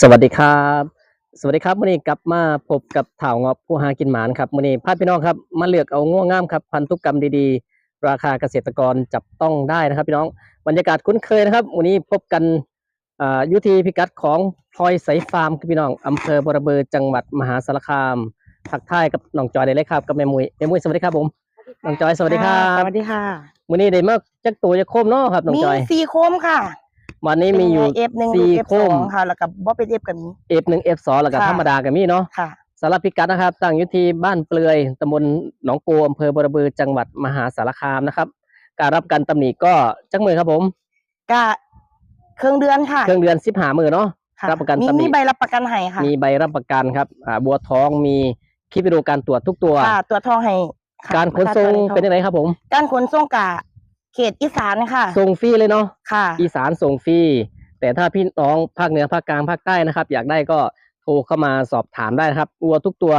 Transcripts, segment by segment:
สวัสดีครับ สวัสดีครับวันนี้กลับมาพบกับถ่าวงอบผู้หากินหมานครับวันนี้พาพี่น้องครับมาเลือกเอาง่วงงามครับพันธุกรรมดีๆ ราคาเกษตรกรจับต้องได้นะครับ พี่น้องบรรยากาศคุ้นเคยนะครับวันนี้พบกันอ่าอยุทีพิกัดของพลอยใสฟาร์มครับพี่น้องอำเภอบรเบือจังหวัดมหาสารคามทักทายกับน้องจอยได้เลยครับกับแม่มุยแม่มุยสวัสดีครับผมน้องจอยสวัสดีครัสบวัสดีค่ะวันนี้ได้มาจักตัวจะโคมเนาะครับน้องมีจอยสี่โคมค่ะ วันนี้มีอยู่เอฟหนึ่งสี่เอฟโคสอมงค่ะแล้วก็บ่เป็นเอฟกับนี้ F หนึ่ง F สองแล้วก็ค่ะธรรมดากับมีเนาะค่ะสารบพิกัดนะครับ ตั้งอยู่ที่บ้านเปลือยตำบลหนองโกอำเภอบรบือจังหวัดมหาสารคามนะครับ การรับการตำหนิก็จักมือครับผมก็เครื่องเดือนค่ะ เครื่องเดือนสิบหามือเนาะค่ะรับประกันมีตำหนิมีใบรับประกันให้ค่ะ มีใบรับประกันครับอ่าบัวทองมีคลิปวิดีโอการตรวจทุกตัวค่ะตัวจทองให้ค่ะการขนส่งประชาชเป็นยังไงครับผม การขนส่งกะ เขตอีสานค่ะ ส่งฟรีเลยเนาะค่ะ อีสานส่งฟรีแต่ถ้าพี่น้องภาคเหนือภาคกลางภาคใต้นะครับ อยากได้ก็โทรเข้ามาสอบถามได้นะครับวัวทุกตัว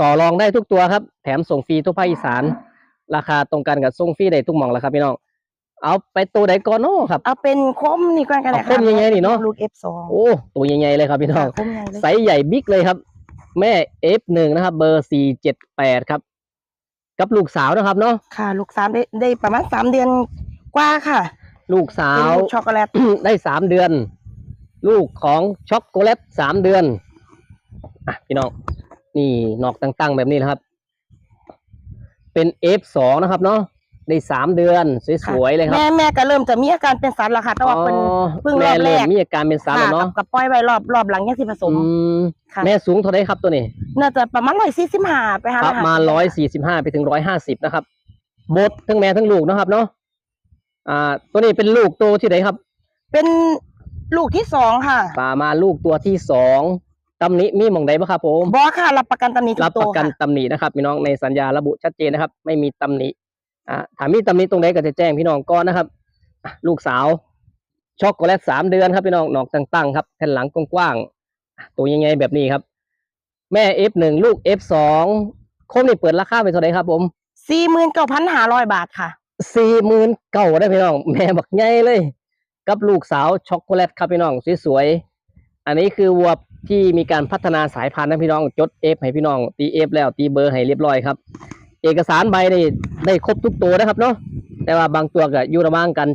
ต่อรองได้ทุกตัวครับ แถมส่งฟรีทุกภาคอีสาน ราคาตรงกันกับส่งฟรีได้ทุกหม่องแล้วครับพี่น้องเอาไปตัวไหนก่อนเนาะครับเอาเป็นโคมนี่ก่อนกันเลยเอาโคมยังไงนี่เนอะลูกเอฟสองโอ้ตัวใหญ่ๆเลยครับพี่น้องโคมใหญ่เลยไซส์ใหญ่บิ๊กเลยครับ แม่ F1 นะครับ เบอร์478ครับ กับลูกสาวนะครับเนาะค่ะ ลูกสามได้ได้ประมาณสามเดือนกว่าค่ะ ลูกสาเป็นว ลูกช็อกโกแลต ได้สามเดือน ลูกของช็อกโกแลตสามเดือนอะพี่น้องนี่นอกตั้งๆแบบนี้นะครับ เป็น F2 นะครับเนาะ ได้สามเดือนสวยๆเลยครับแม่แม่ก็เริ่มจะมีอาการเป็นสัตว์แล้วค่ะแต่ว่าเป็นอ๋อเพิ่งรแม่อบแรเริ่มกมีอาการเป็นสารค่ะแล้วกับเนาะกับปล่อยไว้รอบรอบหลังยังสิผสมอืมค่ะแม่สูงเท่าไหรครับตัวนี้ น่าจะประมาณร้อยสี่สิบห้าไปหาประมาณร้อยสี่สิบห้าไปถึงร้อยห้าสิบนะครับบดทั้งแม่ทั้งลูกนะครับเนาะอ่า ตัวนี้เป็นลูกตัวที่ไหนครับ เป็นลูกที่สองค่ะป่ามาลูกตัวที่สองตำหนิมีหมองใดบ้างครับผมบอค่ะรับประกันตำหนิทุรับกตัปวระกันค่ะตำหนินะครับพี่น้องในสัญญาระบุชัดเจนนะครับ ไม่มีตำหนิ อ่าถามมีตำหนิตรงไหนก็จะแจ้งพี่น้องก่อนนะครับอะลูกสาวช็อกโกแลตสามเดือนครับพี่น้องหนอกตั้งๆครับแผ่นหลังกว้างๆอะตัวยังไงแบบนี้ครับ แม่ F1 ลูก F2 โคมนี่เปิดราคาไปเท่าไหร่ครับผมสี่หมื่นเก้าพันห้าร้อยบาทค่ะสี่หมื่นเก้าได้พี่น้อง แม่บักใหญ่เลย กับลูกสาวช็อกโกแลตครับพี่น้องสวยๆอันนี้คือวัวที่มีการพัฒนาสายพันธุ์นะพี่น้องจดเอฟให้พี่น้องตีเอฟแล้วตีเบอร์ให้เรียบร้อยครับ เอกสารใบนี่ได้ครบทุกตัวนะครับเนาะแต่ว่าบางตัวก็อยู่ระหว่างการ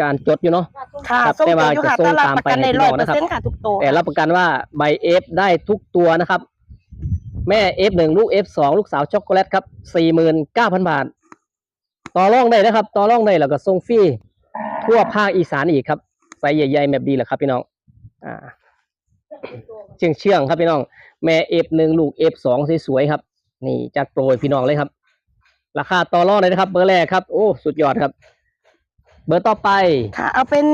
การจดอยู่เนาะ ค่ะครับส่งแต่ตัวว่าอยู่ค่ะจะส่งแต่รับตามประไปกันในให้พี่ร้น้อยองเปอนะร์ครับเซ็นต์ค่ะทุกตัวแต่รับประกันว่าใบเอฟได้ทุกตัวนะครับ แม่เอฟหนึ่งลูกเอฟสองลูกสาวช็อกโกแลตครับสี่หมื่นเก้าพันบาท ต่อรองได้นะครับ ต่อรองได้แล้วก็ส่งฟรีทั่วภาคอีสานอีกครับไซส์ใหญ่ๆแบบดีแหละครับพี่น้องอ่าเชื่องเชื่องๆครับพี่น้อง แม่เอฟหนึ่งลูกเอฟสองสวยๆครับ นี่จัดโปรยพี่น้องเลยครับ ราคาต่อรองเลยนะครับ เบอร์แรกครับ โอ้ สุดยอดครับ เบอร์ต่อไป ค่ะ เอาเป็น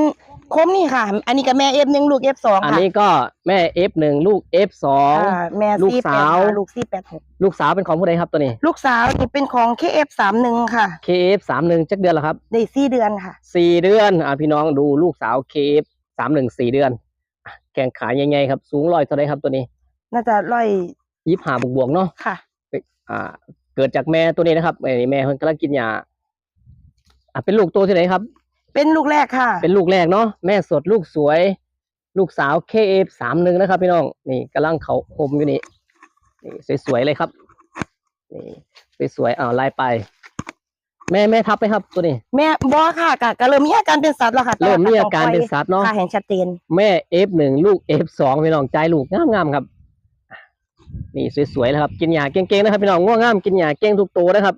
โคมนี่ค่ะ อันนี้กับแม่เอฟหนึ่งลูกเอฟสองอันค่ะนี้ก็แม่เอฟหนึ่งลูกเอฟสองค่ะแม่ลูกสี่แปสาดวลูกสี่แปดหกลูกสาวเป็นของผู้ใดครับตัวนี้ ลูกสาวนี่เป็นของเคเอฟสามหนึ่งค่ะ KF สามหนึ่งจักเดือนแล้วครับได้สี่เดือนค่ะ สี่เดือน อ่าพี่น้องดูลูกสาว KF สามหนึ่งสี่เดือนอะแข่งขายังไงครับ สูงร้อยเท่าไรครับตัวนี้น่าจะร้อยยี่ห้าบวกๆเนาะค่ะ อ่า เกิดจากแม่ตัวนี้นะครับไอ้แม่เพิ่นกำลังกินยาอะเป็นลูกตัวที่ไหนครับ เป็นลูกแรกค่ะ เป็นลูกแรกเนาะแม่สดลูกสวย ลูกสาว KF สามหนึ่งนะครับ พี่น้องนี่กำลังเขาอมอยู่นี่นี่สวยๆเลยครับนี่สวยๆอ้าวไล่ไป แม่แม่ทับไหมครับตัวนี้ แม่บอค่ะกะก็เริ่มมีอาการเป็นสัตว์แล้วค่ะเริ่มมีอาการเป็นสัตว์เนาะค่ะเห็นชัดเจนแม่ F1 ลูก F2 พี่น้องใจลูกงามๆครับอะ นี่สวยๆนะครับ กินหญ้าเก่งๆนะครับพี่น้องง่วงงามกินหญ้าเก่งทุกตัวนะครับ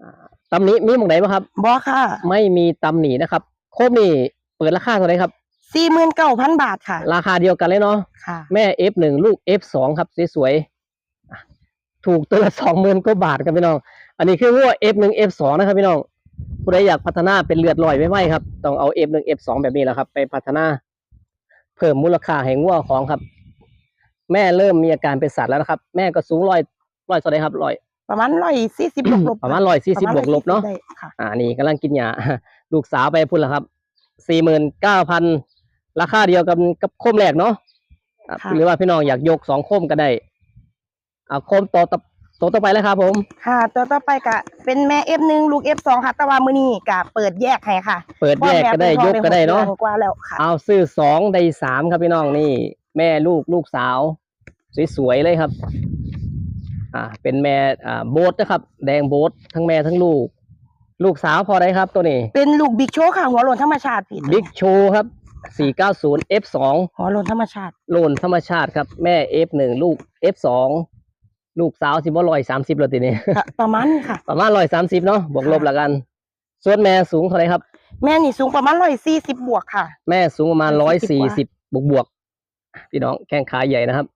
อ่าตำหนิมีหมองไหนบ้างครับบอค่ะ ไม่มีตำหนินะครับ โคมนี่เปิดราคาเท่าไหร่ครับสี่หมื่นเก้าพันบาทค่ะ ราคาเดียวกันเลยเนาะค่ะ แม่ F1 ลูก F2 ครับสวยๆอะถูกตัวละสองหมื่นกว่าบาทครับพี่น้อง อันนี้คือว่า F1 F2 นะครับพี่น้องผู้ใดอยากพัฒนาเป็นเลือดลอยไม่ไหวครับ ต้องเอา F1 F2 แบบนี้แหละครับ ไปพัฒนา เพิ่มมูลค่าให้งัวของครับ แม่เริ่มมีอาการเป็นสัตว์แล้วนะครับ แม่ก็สูงร้อยร้อยเท่าไหรครับร้อยประมาณร้อยสี่สิบบวกลบประมาณร้อยสี่สิบบวกลบเนาะได้ค่ะอ่านี่กำลังกินยาลูกสาวไปพุ่นแล้วครับสี่หมื่นเก้าพันราคาเดียวกับกับโคมแรกเนาะอะค่ะหรือว่าพี่น้องอยากยกสองโคมก็ได้อ่าโคมโตวตะโตตัวต่อไปแล้วครับผม ค่ะ ตัวต่อไปก็เป็นแม่ F1 ลูก F2 ค่ะแต่ว่ามื้อนี้ก็เปิดแยกให้ค่ะ เปิดแยกก็ได้เพยราะกแม่ก็ได้เนาะพิ่งท้องกว่าแล้วค่ะเอาซื้อสองได้สามครับพี่น้องนี่ แม่ลูกลูกสาว สวยๆเลยครับ อ่า เป็นแม่อ่าโบทนะครับ แดงโบททั้งแม่ทั้งลูก ลูกสาวพอได้ครับตัวนี้ เป็นลูกบิ๊กโชว์ค่ะหัวโลนธรรมชาติพี่บิ๊กโชครับ 490 F2 หัวโลนธรรมชาติโลนธรรมชาติครับ แม่ F1 ลูก F2 ลูกสาวสิบ่ร้อยสามสิบแล้วทีนี้ค่ะประมาณนี้ค่ะ ประมาณร้อยสามสิบเนาะบวกลบละกัน ส่วนแม่สูงเท่าไหรครับ แม่นี่สูงประมาณ140บวกค่ะ แม่สูงประมาณร้อย140สี่กว่าสิบบวกบวกๆ พี่น้องแข้งขาใหญ่นะครับ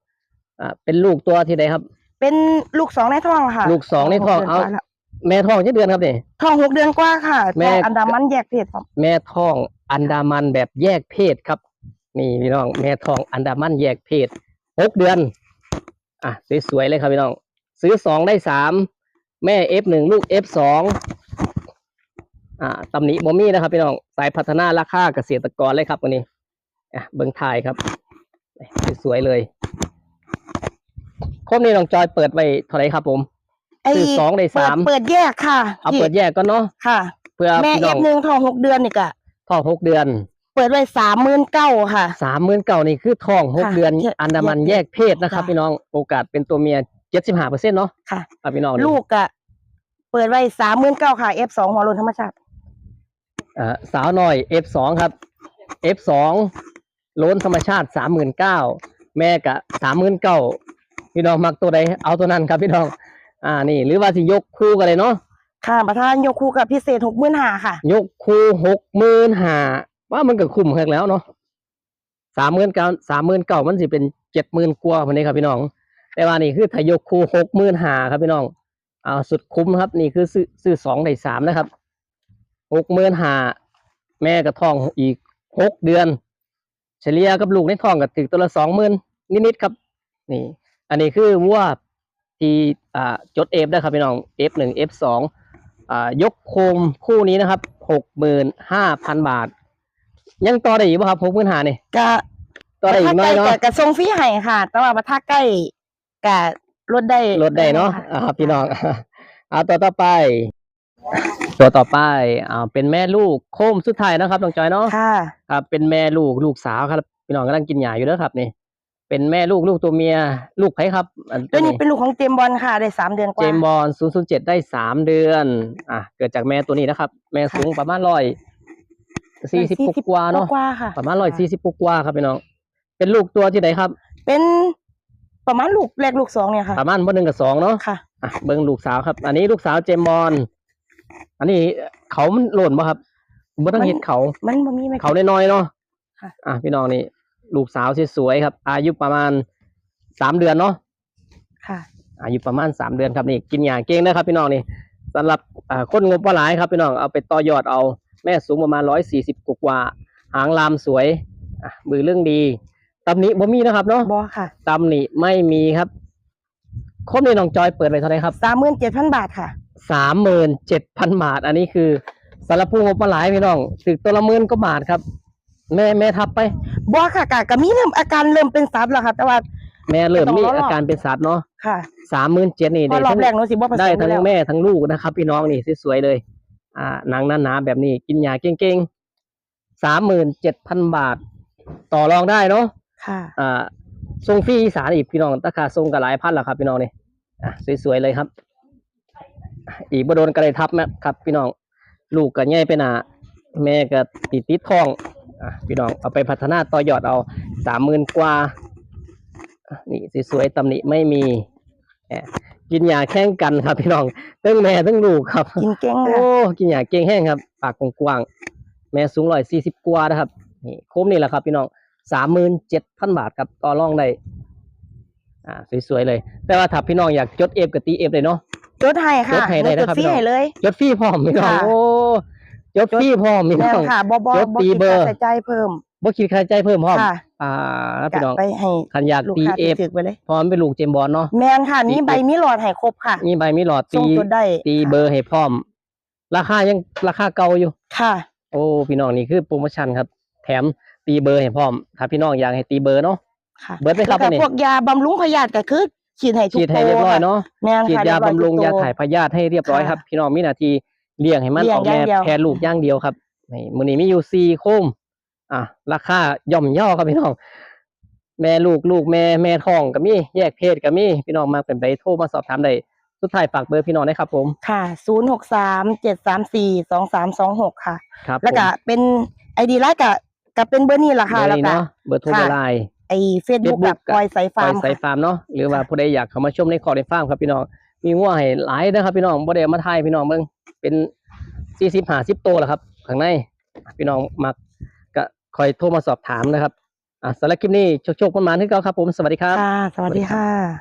อ่า เป็นลูกตัวที่ใดครับ เป็นลูกสองในท้องค่ะลูกสองในท้องหกดืนเอากว่แล้วแม่ท้องกี่เดือนครับเนี่ยท้องหกเดือนกว่าค่ะแม่ท้องอันดามันแยกเพศครับแม่ท้องอันดามันแบบแยกเพศครับนี่พี่น้อง แม่ท้องอันดามันแยกเพศหกเดือน อะสวยๆเลยครับพี่น้อง ซื้อสองได้สามแม่ F หนึ่งลูก F สองอ่าตำหนิบ่มีนะครับพี่น้องสายพัฒนาราคาเกษตรกรเลยครับวันนี้อะเบิ้งทายครับ สวยๆเลยครบนี้น้องจอยเปิดไว้เท่าไหร่ครับ ผมไอ้ซื้อสองได้สามเปิดแยกค่ะ เอาเปิดแยกก็เนาะค่ะ เพื่อแม่พี่น้อง F1 ท้องหกเดือนนี่ก็ท้องหกเดือน เปิดไว้สามหมื่นเก้าค่ะสามหมื่นเก่านี่คือทองหกค่ะเดือนแยกอันดามันแยแยกกเพศนะครับจ้ะพี่น้องโอกาสเป็นตัวเมียเจ็ดสิบห้าเปอร์เซ็นต์เนาะค่ะครับพี่น้องนี่ลูกอะเปิดไว้สามหมื่นเก้าค่ะ F2 หัวโลนธรรมชาติเอ่อสาวหน่อย F2 ครับ F2 โล้นธรรมชาติสามหมื่นเก้าแม่กะสามหมื่นเก้าพี่น้องมักตัวใดเอาตัวนั้นครับพี่น้อง อ่านี่หรือว่าสิยกคู่กันเลยเนาะค่ะประธานยกคู่กับพิเศษหกหมื่นห้าค่ะ ยกคู่หกหมื่นห้าว่ามันก็คุ้มแค่แล้วเนาะสามหมื่นเก้าสามหมื่นเก้ามันสิเป็นเจ็ดหมื่นกว่าพันนี้ครับพี่น้อง แต่ว่านี่คือถ้ายกคู่หกหมื่นห้าครับพี่น้องเอาสุดคุ้มครับ นี่คือซื้อซื้อสองในสามนะครับหกหมื่นห้าแม่กับทองอีกหกเดือน เฉลี่ยกับลูกในท้องกับถึงตัวละสองหมื่นนิดๆครับ นี่ อันนี้คือวัวที่อ่าจดเอฟได้ครับพี่น้อง F หนึ่ง F สองอ่ายกโคมคู่นี้นะครับหกหมื่นห้าพันบาท ยังต่อได้อีกป่ะครับหกหมื่นห้านี่กะต่อได้อีกน้อยเนาะกะทรงฟรีให้ค่ะ แต่ว่าประทาใกล้กะลดได้ลดได้เนาะค่อ่าพี่น้องเอาตัวต่อไป ตัวต่อไปอ่าเป็นแม่ลูกโคมสุดท้ายนะครับน้องจอยเนาะค่ะครับเป็นแม่ลูกลูกสาวครับพี่น้องกำลังกินหญ้าอยู่เด้อครับนี่ เป็นแม่ลูกลูกตัวเมียลูกไผครับอันตัวนี้เป็นลูกของเจมส์บอลค่ะได้สามเดือนกเจว่ามส์บอลศูนย์ศูนย์เจ็ดได้สามเดือน อะเกิดจากแม่ตัวนี้นะครับ แม่สูงประมาณร้อยสี่สิบกว่าๆเนาะกว่าค่ะประมาณร้อยสี่สิบกว่าๆครับพี่น้อง เป็นลูกตัวที่ไหนครับ เป็นประมาณลูกแรกลูกสองเนี่ยค่ะประมาณบ่หนึ่งกับสองเนาะค่ะอะเบิ้งลูกสาวครับ อันนี้ลูกสาวเจมส์บอล อันนี้เขามันหล่นป่ะครับบ่ต้องเห็นเขา มันบ่มีไหมเขาน้อยๆเนาะค่ะอะพี่น้องนี่ลูกสาวสวยๆครับ อายุประมาณสามเดือนเนาะค่ะอายุประมาณสามเดือนครับนี่กินหญ้าเก่งนะครับ พี่น้องนี่สำหรับอ่าคนงบว่าหลายครับพี่น้องเอาไปต่อยอดเอา แม่สูงประมาณร้อยสี่สิบกว่าๆหางลามสวยอะมือเรื่องดีตำหนิบ่มีนะครับเนาะบอค่ะตำหนิไม่มีครับครบนี่น้องจอยเปิดไปเท่าไหร่ครับสามหมื่นเจ็ดพันบาทค่ะ สามหมื่นเจ็ดพันบาท อันนี้คือสำหรับผู้งบว่าหลายพี่น้องถึกตัวละหมื่นก็บาทครับ แม่แม่ทับไปบอค่ะกะกะมีเริ่มอาการเริ่มเป็นซับแล้วค่ะ แต่ว่า แม่เริ่มมีต้องรออาการเป็นสัตว์เนาะค่ะสามหมื่นเจ็ดนี่พอรอบทั้งแรกหนูสิบ่ผสได้มทั้งแล้วแม่ทั้งลูกนะครับ พี่น้องนี่สวยๆเลย อ่าหนังหนาๆแบบนี้กินยาเก่งๆสามหมื่นเจ็ดพันบาท ต่อรองได้เนาะ ค่ะ อ่าทรงฟรีอีสานอีกพี่น้องราคาทรงกับหลายพันแล้วครับพี่น้องนี่อะสวยๆเลยครับ อีกบ่โดนกระไรทับนะครับ พี่น้องลูกก็ใหญ่ไปหนาแม่ก็ติดติดทองอะพี่น้องเอาไปพัฒนาต่อยอดเอาสามหมื่นกว่าอะนี่สวยๆตำหนิไม่มีแหมกินยาแข่งกันครับ พี่น้องทั้งแม่ทั้งลูกครับกินเก่งโอ้ค่ะกินยาเก่งแห้งครับ ปากกว้างๆแม่สูงร้อยสี่สิบกว่านะครับนี่โค้มนี่แหละครับ พี่น้องสามหมื่นเจ็ดพันบาทครับต่อรองได้อ่าสวยๆเลย แต่ว่าถ้าพี่น้องอยากจดเอฟกับตีเอฟเลยเนาะ จดให้ค่ะจดให้ได้นะครับจดฟรีพี่น้องให้เลยจดฟรีพร้อมพี่น้องค่ะ โอ้จดฟรีพร้อมพี่แม่น้องนค่ะบอบอจดบอตีคิดเบอร์ ค่าใช้จ่ายเพิ่มบ่คิดค่าใช้จ่ายเพิ่มพร้อมค่ะอ่าแล้วกะพี่น้องไปให้คันอยากลูกตีค้าเอฟถึกๆไปเลย พร้อมเป็นลูกเจมส์บอลเนาะ แมนค่ะตีมีใบมีหลอดให้ครบค่ะมีใบมีหลอดส่ตีงจดได้ตีเบอร์ให้พร้อม ราคายังราคาเก่าอยู่ ค่ะ โอ้พี่น้องนี่คือโปรโมชั่นครับ แถมตีเบอร์ให้พร้อมถ้าพี่น้องอยากให้ตีเบอร์เนาะ ค่ะเบิดไหมครับแล้วอันนี้ก็พวกยาบำรุงพยาธิก็คือ ฉีดให้ทุกฉีดให้ตัวเรียบร้อยเนาะแม่นฉีดค่ะยาเรีบร้อบำรุงทุกยาตัวถ่ายพยาธิให้เรียบร้อยค่ะครับพี่น้องมีหน้าที่เลี้ยงให้มันเลี้ยองอกแม่อย่างเดียวแพรลูกอย่างเดียวครับนี่มื้อนี้มีอยู่สี่โคมอะราคาย่อมย่อครับพี่น้อง แม่ลูกลูกแม่แม่ท้องก็มีแยกเพศก็มีพี่น้องมาเป็นไปโทรมาสอบถามได้สุดท้ายฝากเบอร์พี่น้องได้ครับผม ค่ะ ศูนย์หกสามเจ็ดสามสี่สองสามสองหกค่ะ ครับแล้วก็ผมเป็นไอดีไลน์กับกับเป็นเบอร์นี่แหละค่ะเบอแล้วร์นี้ก็เนาะเบอร์โทรค่ะเบอร์ไลน์ ไอเฟซบุ๊ก Facebook กับกับปอยสายฟาร์มไปใส่ฟาร์มเนาะหรือว่าผู้ใดอยากเข้ามาชมในคอร์ดในฟาร์มครับพี่น้องมีงัวให้หลายนะครับพี่น้องบ่ได้เอามาทายพี่น้องเบิ่งเป็น40 50ตัวแหละครับข้างในพี่น้องมักก็คอยโทรมาสอบถามนะครับอะสำหรับคลิปนี้โชคๆประมาณที่เก่าครับผมสวัสดีครับ ค่ะ สวัสดีค่ะ